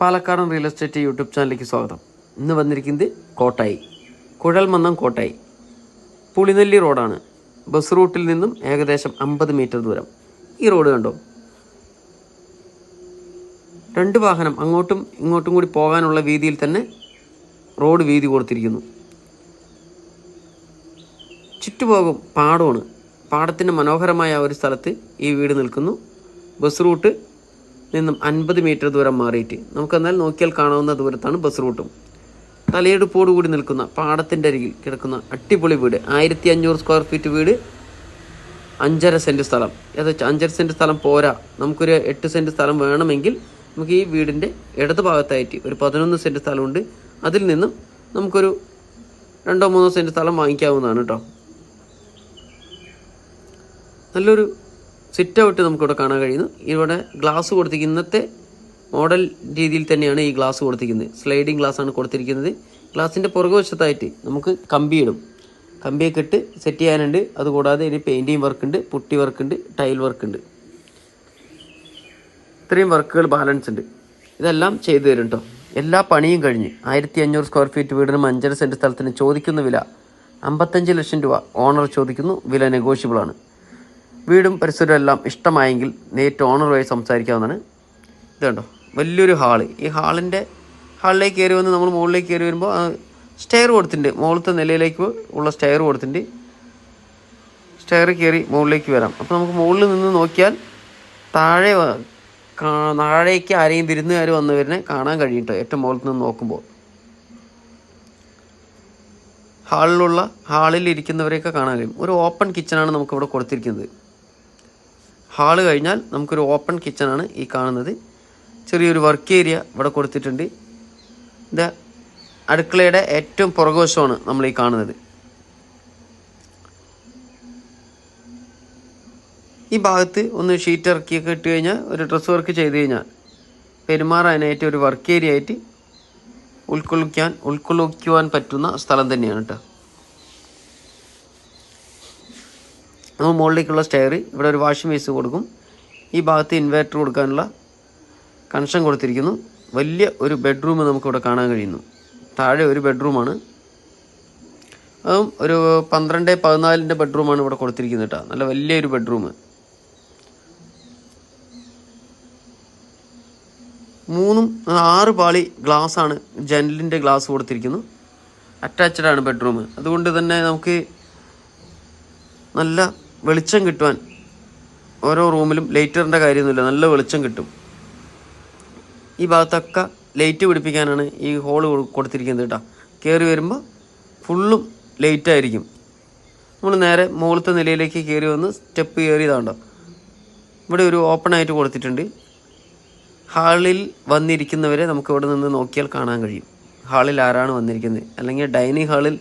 പാലക്കാടൻ real estate YouTube ചാനലിലേക്ക് സ്വാഗതം. ഇന്ന് വന്നിരിക്കുന്നത് കോട്ടായി. കുഴൽമന്നം കോട്ടായി. പുളിനെല്ലി റോഡാണ്. ബസ് റൂട്ടിൽ നിന്നും ഏകദേശം അമ്പത് മീറ്റർ ദൂരം. ഈ റോഡ് കണ്ടോ? രണ്ട് വാഹനം അങ്ങോട്ടും ഇങ്ങോട്ടും കൂടി പോകാനുള്ള വീതിയിൽ തന്നെ റോഡ് വീതി കൊടുത്തിരിക്കുന്നു. ചുറ്റുപോകും പാടമാണ്. പാടത്തിന്റെ മനോഹരമായ ഒരു സ്ഥലത്ത് ഈ വീട് നിൽക്കുന്നു. ബസ് റൂട്ട് നിന്നും അൻപത് മീറ്റർ ദൂരം മാറിയിട്ട്. നമുക്കെന്നാൽ നോക്കിയാൽ കാണാവുന്ന ദൂരത്താണ് ബസ് റൂട്ടും. തലയെടുപ്പോടുകൂടി നിൽക്കുന്ന പാടത്തിന്റെ അരികിൽ കിടക്കുന്ന അടിപൊളി വീട്. ആയിരത്തി അഞ്ഞൂറ് സ്ക്വയർ ഫീറ്റ് വീട്. അഞ്ചര സെന്റ് സ്ഥലം. ഏതാ അഞ്ചര സെന്റ് സ്ഥലം പോരാ. നമുക്കൊരു എട്ട് സെന്റ് സ്ഥലം വേണമെങ്കിൽ നമുക്ക് ഈ വീടിന്റെ ഇടത് ഭാഗത്തായിട്ട് ഒരു പതിനൊന്ന് സെന്റ് സ്ഥലമുണ്ട്. അതിൽ നിന്നും നമുക്കൊരു രണ്ടോ മൂന്നോ സെന്റ് സ്ഥലം വാങ്ങിക്കാവുന്നതാണ് കേട്ടോ നല്ലൊരു സിറ്റ് ഔട്ട് നമുക്കിവിടെ കാണാൻ കഴിയുന്നു ഇവിടെ ഗ്ലാസ് കൊടുത്തിരിക്കുന്ന ഇന്നത്തെ മോഡൽ രീതിയിൽ തന്നെയാണ് ഈ ഗ്ലാസ് കൊടുത്തിരിക്കുന്നത്. സ്ലൈഡിങ് ഗ്ലാസ് ആണ് കൊടുത്തിരിക്കുന്നത്. ഗ്ലാസിന്റെ പുറകുവശത്തായിട്ട് നമുക്ക് കമ്പിയിടും കമ്പിയൊക്കെ ഇട്ട് സെറ്റ് ചെയ്യാനുണ്ട്. അതുകൂടാതെ ഇനി പെയിന്റിങ് വർക്ക് ഉണ്ട് പുട്ടി വർക്ക് ഉണ്ട് ടൈൽ വർക്ക് ഉണ്ട്. ഇത്രയും വർക്കുകൾ ബാലൻസ് ഉണ്ട്. ഇതെല്ലാം ചെയ്തു തരും കേട്ടോ എല്ലാ പണിയും കഴിഞ്ഞ് ആയിരത്തി അഞ്ഞൂറ് സ്ക്വയർ ഫീറ്റ് വീടിനും അഞ്ചര സെന്റ് സ്ഥലത്തിന് ചോദിക്കുന്ന വില അമ്പത്തഞ്ച് ലക്ഷം രൂപ. ഓണർ ചോദിക്കുന്നു. വില നെഗോഷ്യബിൾ ആണ്. വീടും പരിസരവും എല്ലാം ഇഷ്ടമായെങ്കിൽ നേരിട്ട് ഓണറുമായി സംസാരിക്കാവുന്നതാണ്. ഇത് കണ്ടോ? വലിയൊരു ഹാൾ. ഈ ഹാളിന്റെ ഹാളിലേക്ക് കയറി വന്ന് നമ്മൾ മുകളിലേക്ക് കയറി വരുമ്പോൾ സ്റ്റെയർ കൊടുത്തിട്ടുണ്ട്. മുകളിലത്തെ നിലയിലേക്ക് ഉള്ള സ്റ്റെയർ കൊടുത്തിട്ടുണ്ട്. സ്റ്റെയർ കയറി മുകളിലേക്ക് വരാം. അപ്പോൾ നമുക്ക് മുകളിൽ നിന്ന് നോക്കിയാൽ താഴെ താഴേക്ക് ആരെയും വിരുന്നുകാർ വന്നവരിനെ കാണാൻ കഴിയും ഏറ്റവും മുകളിൽ നിന്ന് നോക്കുമ്പോൾ. ഹാളിലുള്ള ഹാളിൽ ഇരിക്കുന്നവരെയൊക്കെ കാണാൻ കഴിയും. ഒരു ഓപ്പൺ കിച്ചണാണ് നമുക്കിവിടെ കൊടുത്തിരിക്കുന്നത്. ഹാൾ കഴിഞ്ഞാൽ നമുക്കൊരു ഓപ്പൺ കിച്ചണാണ് ഈ കാണുന്നത്. ചെറിയൊരു വർക്ക് ഏരിയ ഇവിടെ കൊടുത്തിട്ടുണ്ട്. ഇത് അടുക്കളയുടെ ഏറ്റവും പുറകുവശമാണ് നമ്മൾ ഈ കാണുന്നത്. ഈ ഭാഗത്ത് ഒന്ന് ഷീറ്റ് ഇറക്കിയൊക്കെ ഇട്ട് കഴിഞ്ഞാൽ ഒരു ഡ്രസ്സ് വർക്ക് ചെയ്ത് കഴിഞ്ഞാൽ പെരുമാറാനായിട്ട് ഒരു വർക്ക് ഏരിയ ആയിട്ട് ഉൾക്കൊള്ളിക്കാൻ ഉൾക്കൊള്ളിക്കുവാൻ പറ്റുന്ന സ്ഥലം തന്നെയാണ് കേട്ടോ. നമ്മൾ മുകളിലേക്കുള്ള സ്റ്റെയർ ഇവിടെ ഒരു വാഷിംഗ് ബേസ് കൊടുക്കും. ഈ ഭാഗത്ത് ഇൻവേർട്ടർ കൊടുക്കാനുള്ള കണക്ഷൻ കൊടുത്തിരിക്കുന്നു. വലിയ ഒരു ബെഡ്റൂം നമുക്കിവിടെ കാണാൻ കഴിയുന്നു. താഴെ ഒരു ബെഡ്റൂമാണ് അതും ഒരു പന്ത്രണ്ട് പതിനാലിന്റെ ബെഡ്റൂമാണ് ഇവിടെ കൊടുത്തിരിക്കുന്നത് കേട്ടോ. നല്ല വലിയൊരു ബെഡ്റൂം മൂന്നും ആറ് പാളി ഗ്ലാസ് ആണ്. ജനലിന്റെ ഗ്ലാസ് കൊടുത്തിരിക്കുന്നു. അറ്റാച്ച്ഡ് ആണ് ബെഡ്റൂം അതുകൊണ്ട് തന്നെ നമുക്ക് നല്ല വെളിച്ചം കിട്ടുവാൻ ഓരോ റൂമിലും ലൈറ്ററിന്റെ കാര്യമൊന്നുമില്ല. നല്ല വെളിച്ചം കിട്ടും. ഈ ഭാഗത്തൊക്കെ ലൈറ്റ് പിടിപ്പിക്കാനാണ് ഈ ഹോൾ കൊടുത്തിരിക്കുന്നത് കേട്ടോ. കയറി വരുമ്പോൾ ഫുള്ളും ലൈറ്റായിരിക്കും നമ്മൾ നേരെ മുകളിലത്തെ നിലയിലേക്ക് കയറി വന്ന് സ്റ്റെപ്പ് കയറിയതാണ്ടോ ഇവിടെ ഒരു ഓപ്പൺ ആയിട്ട് കൊടുത്തിട്ടുണ്ട്. ഹാളിൽ വന്നിരിക്കുന്നവരെ നമുക്ക് ഇവിടെ നിന്ന് നോക്കിയാൽ കാണാൻ കഴിയും. ഹാളിൽ ആരാണ് വന്നിരിക്കുന്നത്? അല്ലെങ്കിൽ ഡൈനിങ് ഹാളിൽ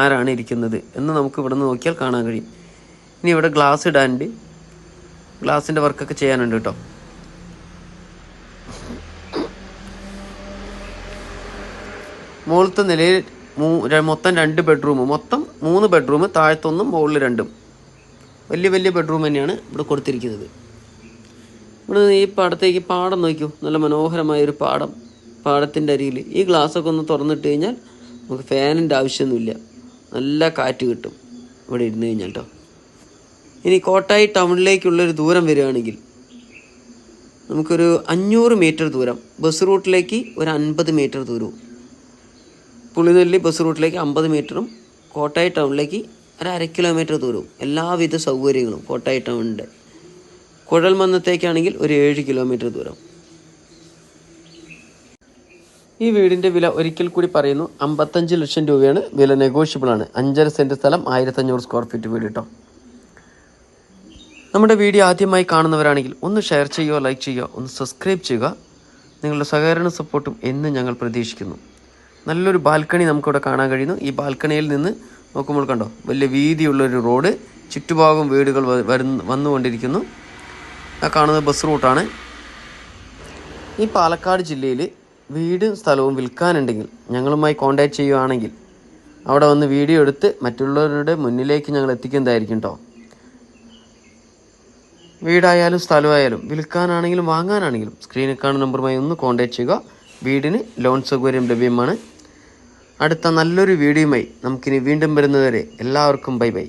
ആരാണ് ഇരിക്കുന്നത് എന്ന് നമുക്ക് ഇവിടെ നിന്ന് നോക്കിയാൽ കാണാൻ കഴിയും. ഇനി ഇവിടെ ഗ്ലാസ് ഇടാനുണ്ട്. ഗ്ലാസിന്റെ വർക്കൊക്കെ ചെയ്യാനുണ്ട് കേട്ടോ മുകളിലത്തെ നിലയിൽ മൊത്തം രണ്ട് ബെഡ്റൂം മൊത്തം മൂന്ന് ബെഡ്റൂം താഴത്തൊന്നും മുകളിൽ രണ്ടും. വലിയ വലിയ ബെഡ്റൂം തന്നെയാണ് ഇവിടെ കൊടുത്തിരിക്കുന്നത്. ഇവിടെ ഈ പാടത്തേക്ക് പാടം നോക്കൂ. നല്ല മനോഹരമായ ഒരു പാടം. പാടത്തിന്റെ അരിയിൽ ഈ ഗ്ലാസ്സൊക്കെ ഒന്ന് തുറന്നിട്ട് കഴിഞ്ഞാൽ നമുക്ക് ഫാനിന്റെ ആവശ്യമൊന്നുമില്ല. നല്ല കാറ്റ് കിട്ടും ഇവിടെ ഇരുന്ന് കഴിഞ്ഞാൽ കേട്ടോ ഇനി കോട്ടായി ടൗണിലേക്കുള്ളൊരു ദൂരം വരികയാണെങ്കിൽ നമുക്കൊരു അഞ്ഞൂറ് മീറ്റർ ദൂരം ബസ് റൂട്ടിലേക്ക് ഒരു അൻപത് മീറ്റർ ദൂരവും പുളിനെല്ലി ബസ് റൂട്ടിലേക്ക് അമ്പത് മീറ്ററും കോട്ടായി ടൗണിലേക്ക് ഒരു അര കിലോമീറ്റർ ദൂരവും എല്ലാവിധ സൗകര്യങ്ങളും കോട്ടായി ടൗണിന്റെ. കുഴൽമന്നത്തേക്കാണെങ്കിൽ ഒരു ഏഴ് കിലോമീറ്റർ ദൂരം. ഈ വീടിന്റെ വില ഒരിക്കൽ കൂടി പറയുന്നു അമ്പത്തഞ്ച് ലക്ഷം രൂപയാണ് വില നെഗോഷ്യബിളാണ്. അഞ്ചര സെന്റ് സ്ഥലം ആയിരത്തഞ്ഞൂറ് സ്ക്വയർ ഫീറ്റ് വീട് കേട്ടോ. നമ്മുടെ വീഡിയോ ആദ്യമായി കാണുന്നവരാണെങ്കിൽ ഒന്ന് ഷെയർ ചെയ്യുക ലൈക്ക് ചെയ്യുക ഒന്ന് സബ്സ്ക്രൈബ് ചെയ്യുക. നിങ്ങളുടെ സഹകരണ സപ്പോർട്ടും എന്നും ഞങ്ങൾ പ്രതീക്ഷിക്കുന്നു. നല്ലൊരു ബാൽക്കണി നമുക്കിവിടെ കാണാൻ കഴിയുന്നു. ഈ ബാൽക്കണിയിൽ നിന്ന് നോക്കുമ്പോൾ കണ്ടോ വലിയ വീതിയുള്ളൊരു റോഡ് ചുറ്റുഭാഗം വീടുകൾ വരുന്ന വന്നുകൊണ്ടിരിക്കുന്നു. ആ കാണുന്നത് ബസ് റൂട്ടാണ്. ഈ പാലക്കാട് ജില്ലയിൽ വീടും സ്ഥലവും വിൽക്കാനുണ്ടെങ്കിൽ ഞങ്ങളുമായി കോൺടാക്ട് ചെയ്യുകയാണെങ്കിൽ അവിടെ വന്ന് വീഡിയോ എടുത്ത് മറ്റുള്ളവരുടെ മുന്നിലേക്ക് ഞങ്ങൾ എത്തിക്കുന്നതായിരിക്കും കേട്ടോ വീടായാലും സ്ഥലമായാലും വിൽക്കാനാണെങ്കിലും വാങ്ങാനാണെങ്കിലും സ്ക്രീനിൽ കാണുന്ന നമ്പറുമായി ഒന്ന് കോൺടാക്ട് ചെയ്യുക. വീടിന് ലോൺ സൗകര്യം ലഭ്യമാണ്. അടുത്ത നല്ലൊരു വീഡിയോയുമായി നമുക്കിനി വീണ്ടും വരുന്നതുവരെ എല്ലാവർക്കും ബൈ ബൈ